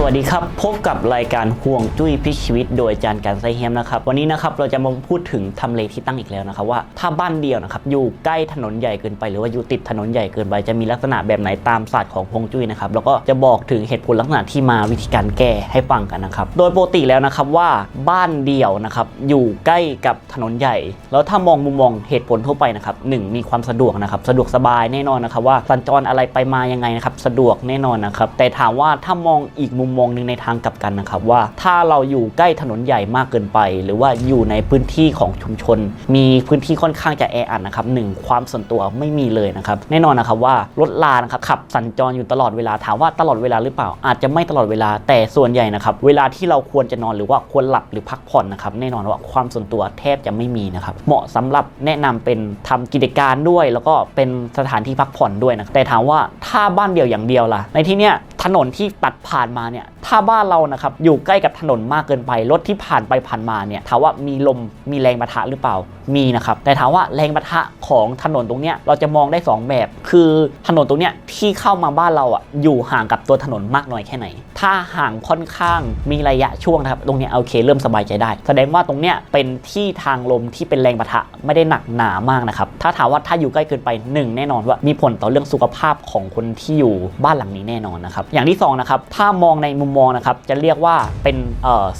สวัสดีครับ พบกับรายการห่วงจุ้ยพิชีวิต โดยอาจารย์การไซเฮมนะครับวันนี้นะครับเราจะมาพูดถึงทำเลที่ตั้งอีกแล้วนะครับว่าถ้าบ้านเดียวนะครับอยู่ใกล้ถนนใหญ่เกินไป หรือว่าอยู่ติดถนนใหญ่เกินไปจะมีลักษณะแบบไหนตามศาสตร์ของฮวงจุ้ยนะครับแล้วก็จะบอกถึงเหตุผลลักษณะที่มาวิธีการแก้ให้ฟังกันนะครับโดยปกติแล้วนะครับว่าบ้านเดียวนะครับอยู่ใกล้กับถนนใหญ่ แล้วถ้ามองมุมมองเหตุผลทั่วไปนะครับหนึ่งมีความสะดวกนะครับสะดวกสบายแน่นอนนะครับว่าสัญจรอะไรไปมายังไงนะครับสะดวกแน่นอนนะครับแต่ถามว่าถ้ามองอีกมุมมองหนึ่งในทางกลับกันนะครับว่า ถ้าเราอยู่ใกล้ถนนใหญ่มากเกินไป หรือว่าอยู่ในพื้นที่ของชุมชน มีพื้นที่ค่อนข้างจะแออัดนะครับหนึ่งความส่วนตัวไม่มีเลยนะครับแน่นอนนะครับว่ารถลานะครับขับสัญจรอยู่ตลอดเวลาถามว่าตลอดเวลาหรือเปล่า อาจจะไม่ตลอดเวลาแต่ส่วนใหญ่นะครับเวลาที่เราควรจะนอนหรือว่าควรหลับหรือพักผ่อนนะครับแน่นอนว่าความส่วนตัวแทบจะไม่มีนะครับเหมาะสำหรับแนะนำเป็นทำกิจการด้วย แล้วก็เป็นสถานที่พักผ่อนด้วยนะแต่ถามว่าถ้าบ้านเดียวอย่างเดียวล่ะในที่เนี้ย ถนนที่ตัดผ่านมาเนี่ยถ้าบ้านเรานะครับอยู่ใกล้กับถนนมากเกินไปรถที่ผ่านไปผ่านมาเนี่ยถามว่ามีลมมีแรงปะทะหรือเปล่ามีนะครับแต่ถามว่าแรงปะทะของถนนตรงเนี้ยเราจะมองได้สองแบบ คือถนนตรงเนี้ยที่เข้ามาบ้านเราอะอยู่ห่างกับตัวถนนมากน้อยแค่ไหน ถ้าห่างค่อนข้างมีระยะช่วงนะครับตรงเนี้ยโอเคเริ่มสบายใจได้ แสดงว่าตรงเนี้ยเป็นที่ทางลมที่เป็นแรงปะทะไม่ได้หนักหนามากนะครับถ้าถามว่าถ้าอยู่ใกล้เกินไปหนึ่งแน่นอนว่ามีผลต่อเรื่องสุขภาพของคนที่อยู่บ้านหลังนี้แน่นอนนะครับอย่างที่สองนะครับถ้ามองในมุมมองนะครับจะเรียกว่าเป็น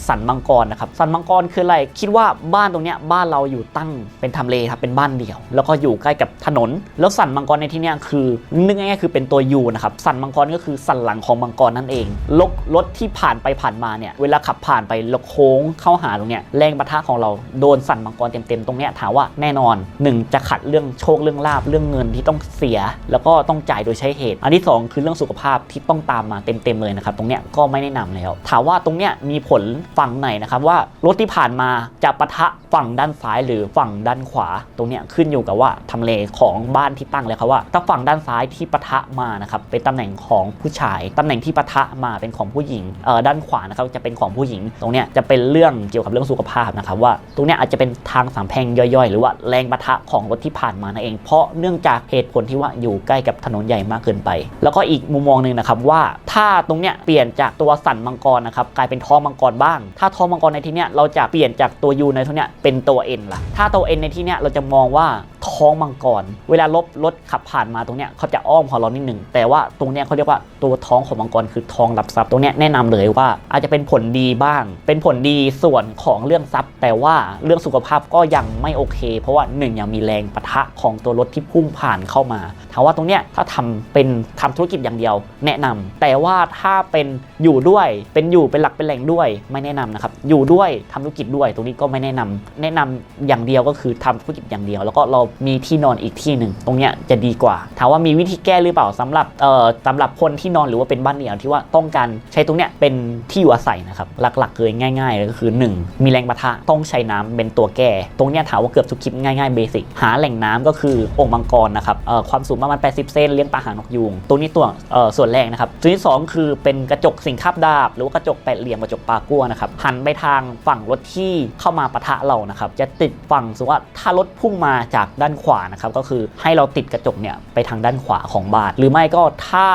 สันมังกรนะครับสันมังกรคืออะไรคิดว่าบ้านตรงเนี้ยบ้านเราอยู่ตั้งเป็นทำเลครับเป็นบ้านเดี่ยว แล้วก็อยู่ใกล้กับถนน แล้วสันมังกรในที่เนี้ยคือนึกง่ายๆคือเป็นตัวยูนะครับสันมังกรก็คือสันหลังของมังกรนั่นเองรถรถที่ผ่านไปผ่านมาเนี่ยเวลาขับผ่านไปแล้วโค้งเข้าหาตรงเนี้ยแรงปะทะของเราโดนสันมังกรเต็มๆตรงเนี้ยถามว่าแน่นอนหนึ่งจะขัดเรื่องโชคเรื่องลาบเรื่องเงินที่ต้องเสีย แล้วก็ต้องจ่ายโดยใช้เหตุ อันที่สองคือเรื่องสุขภาพที่ต้องตามมาเต็มๆเลยนะครับตรงเนี้ยก็ไม่แนะนำแล้ว ถามว่าตรงเนี้ยมีผลฝั่งไหนนะครับว่ารถที่ผ่านมาจะปะทะฝั่งด้านซ้ายหรือฝั่งด้านขวา ตรงเนี้ยขึ้นอยู่กับว่าทำเลของบ้านที่ตั้งเลยครับว่า ถ้าฝั่งด้านซ้ายที่ปะทะมานะครับเป็นตำแหน่งของผู้ชายตำแหน่งที่ปะทะมาเป็นของผู้หญิงเอ่อด้านขวานะครับจะเป็นของผู้หญิง ตรงเนี้ยจะเป็นเรื่องเกี่ยวกับเรื่องสุขภาพนะครับว่าตรงเนี้ยอาจจะเป็นทางสามแพร่งย่อยๆ หรือว่าแรงปะทะของรถที่ผ่านมานั่นเอง เพราะเนื่องจากเหตุผลที่ว่าอยู่ใกล้กับถนนใหญ่มากเกินไป แล้วก็อีกมุมมองหนึ่งนะครับว่าถ้าตรงเนี้ยเปลี่ยนจากตัววสันมังกรนะครับกลายเป็นท้องมังกรบ้าง ถ้าท้องมังกรในที่เนี้ยเราจะเปลี่ยนจากตัวยูในที่เนี้ยเป็นตัวเอ็นล่ะ ถ้าตัวเอ็นในที่เนี้ยเราจะมองว่าท้องมังกร เวลาลบรถขับผ่านมาตรงเนี้ยเขาจะอ้อมของเรานิดหนึ่งแต่ว่าตรงเนี้ยเขาเรียกว่าตัวท้องของมังกรคือทองรับทรัพย์ตรงเนี้ยแนะนำเลยว่า อาจจะเป็นผลดีบ้าง เป็นผลดีส่วนของเรื่องทรัพย์ แต่ว่าเรื่องสุขภาพก็ยังไม่โอเค เพราะว่าหนึ่งยังมีแรงปะทะของตัวรถที่พุ่งผ่านเข้ามาถามว่าตรงเนี้ยถ้าทำเป็นทำธุรกิจอย่างเดียว แนะนำแต่ว่าถ้าเป็นอยู่ด้วย เป็นอยู่เป็นหลักเป็นแหล่งด้วยไม่แนะนำนะครับ อยู่ด้วยทำธุรกิจด้วยตรงนี้ก็ไม่แนะนำแนะนำอย่างเดียวก็คือทำธุรกิจอย่างเดียว แล้วก็เรามีที่นอนอีกที่หนึ่งตรงเนี้ยจะดีกว่า ถามว่ามีวิธีแก้หรือเปล่าสำหรับเอ่อสำหรับคนที่นอนหรือว่าเป็นบ้านเดี่ยวที่ว่าต้องการใช้ตรงเนี้ยเป็นที่อยู่อาศัยนะครับหลักๆเลยง่ายๆเลยก็คือ 1 มีแรงปะทะต้องใช้น้ำเป็นตัวแก้ ตรงเนี้ยถามว่าเกือบทุกคลิปง่ายๆเบสิกหาแหล่งน้ำก็คือองค์มังกรนะครับเอ่อความสูงประมาณ80 เซนเลี้ยงปลาหางนกยูงตรงนี้ตัวเอ่อส่วนแรกนะครับส่วที่สองคือเป็นกระจกสิงคาบดาบ หรือว่ากระจกแปดเหลี่ยมกระจกปลากัวนะครับหันไปทางฝั่งรถที่เข้ามาปะทะเรานะครับจะติดฝั่งสมมติว่าถ้ารถพุ่งมาจากด้านขวานะครับก็คือให้เราติดกระจกเนี่ยไปทางด้านขวาของบ้านหรือไม่ก็ถ้า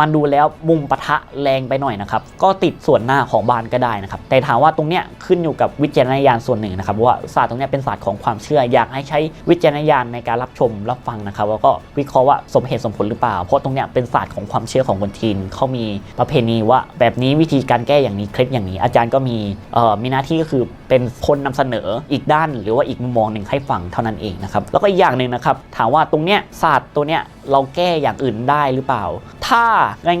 มันดูแล้วมุมปะทะแรงไปหน่อยนะครับก็ติดส่วนหน้าของบ้านก็ได้นะครับแต่ถามว่าตรงเนี้ยขึ้นอยู่กับวิจารณญาณส่วนหนึ่งนะครับว่าศาสตร์ตรงเนี้ยเป็นศาสตร์ของความเชื่ออยากให้ใช้วิจารณญาณในการรับชมรับฟังนะครับแล้วก็วิเคราะห์ว่าสมเหตุสมผลหรือเปล่า เพราะตรงเนี้ยเป็นศาสตร์ของความเชื่อของคนจีนเขามีประเพณีว่าแบบนี้วิธีการแก้อย่างนี้เคล็ดอย่างนี้ อาจารย์ก็มีเอ่อมีหน้าที่ก็คือเป็นคนนำเสนออีกด้าน หรือว่าอีกมุมมองหนึ่งให้ฟังเท่านั้นเองนะครับแล้วก็อีกอย่างหนึ่งนะครับถามว่าตรงเนี้ยศาสตร์ตัวเนี้ย เราแก้อย่างอื่นได้หรือเปล่า ถ้า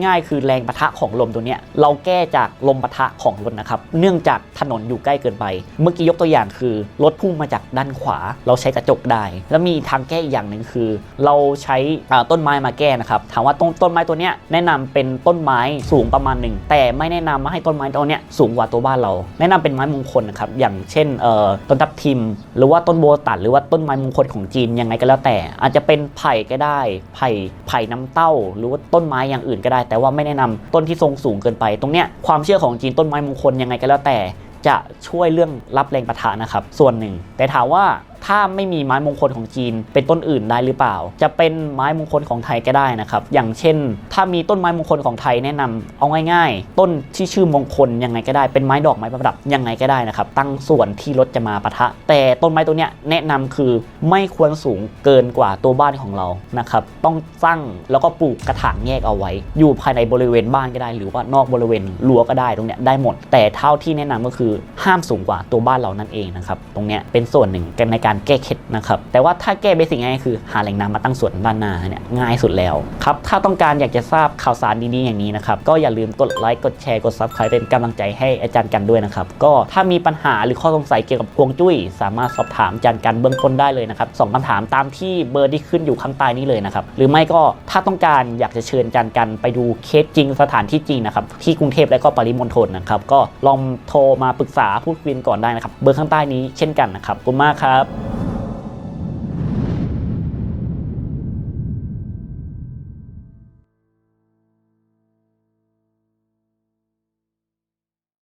ง่ายๆ คือแรงปะทะของลมตัวเนี้ยเราแก้จากลมปะทะของรถนะครับ เนื่องจากถนนอยู่ใกล้เกินไป เมื่อกี้ยกตัวอย่างคือรถพุ่งมาจากด้านขวา เราใช้กระจกได้ แล้วมีทางแก้อีกอย่างหนึ่งคือ เราใช้ต้นไม้มาแก้นะครับ ถามว่าต้นต้นไม้ตัวเนี้ยแนะนำเป็นต้นไม้สูงประมาณหนึ่งแต่ไม่แนะนำมาให้ต้นไม้ตัวเนี้ยสูงกว่าตัวบ้านเรา แนะนำเป็นไม้มงคลนะครับอย่างเช่นต้นทับทิม หรือว่าต้นโบตัดหรือว่าต้นไม้มงคลของจีนยังไงก็แล้วแต่ อาจจะเป็นไผ่ก็ได้ไไผ่ไผ่น้ำเต้า หรือว่าต้นไม้อย่างอื่นก็ได้ แต่ว่าไม่แนะนำต้นที่ทรงสูงเกินไป ตรงเนี้ยความเชื่อของจีนต้นไม้มงคลยังไงก็แล้วแต่ จะช่วยเรื่องรับแรงปะทะนะครับส่วนหนึ่ง แต่ถามว่า ถ้าไม่มีไม้มงคลของจีน เป็นต้นอื่นได้หรือเปล่า จะเป็นไม้มงคลของไทยก็ได้นะครับ อย่างเช่น ถ้ามีต้นไม้มงคลของไทยแนะนำเอาง่ายๆ ต้นที่ชื่อมงคลยังไงก็ได้ เป็นไม้ดอกไม้ประดับยังไงก็ได้นะครับ ตั้งส่วนที่รถจะมาปะทะ แต่ต้นไม้ตัวเนี้ยแนะนำคือไม่ควรสูงเกินกว่าตัวบ้านของเรา นะครับ ต้องสร้างแล้วก็ปลูกกระถางแยกเอาไว้ อยู่ภายในบริเวณบ้านก็ได้ หรือว่านอกบริเวณรั้วก็ได้ตรงเนี้ยได้หมด แต่เท่าที่แนะนำก็คือห้ามสูงกว่าตัวบ้านเรานั่นเองนะครับ ตรงเนี้ยเป็นส่วนหนึ่งในการการแก้เคล็ดนะครับ แต่ว่าถ้าแก้เบสิกง่ายคือหาแหล่งน้ำมาตั้งสวนด้านหน้าเนี่ยง่ายสุดแล้วครับ ถ้าต้องการอยากจะทราบข่าวสารดีๆอย่างนี้นะครับ ก็อย่าลืมกดไลค์ กดแชร์ กด subscribe เป็นกำลังใจให้อาจารย์กันด้วยนะครับ ก็ถ้ามีปัญหาหรือข้อสงสัยเกี่ยวกับฮวงจุ้ย สามารถสอบถามอาจารย์กันเบื้องต้นได้เลยนะครับสองคำถามตามที่เบอร์ที่ขึ้นอยู่ข้างใต้นี้เลยนะครับ หรือไม่ก็ถ้าต้องการอยากจะเชิญอาจารย์กันไปดูเคสจริงสถานที่จริงนะครับที่กรุงเทพและก็ปริมณฑลนะครับ ก็ลองโทรมาปรึกษาพูดคุยก่อนได้นะครับ เบอร์ข้างใต้นี้เช่นกันนะครับขอบคุณมากครับ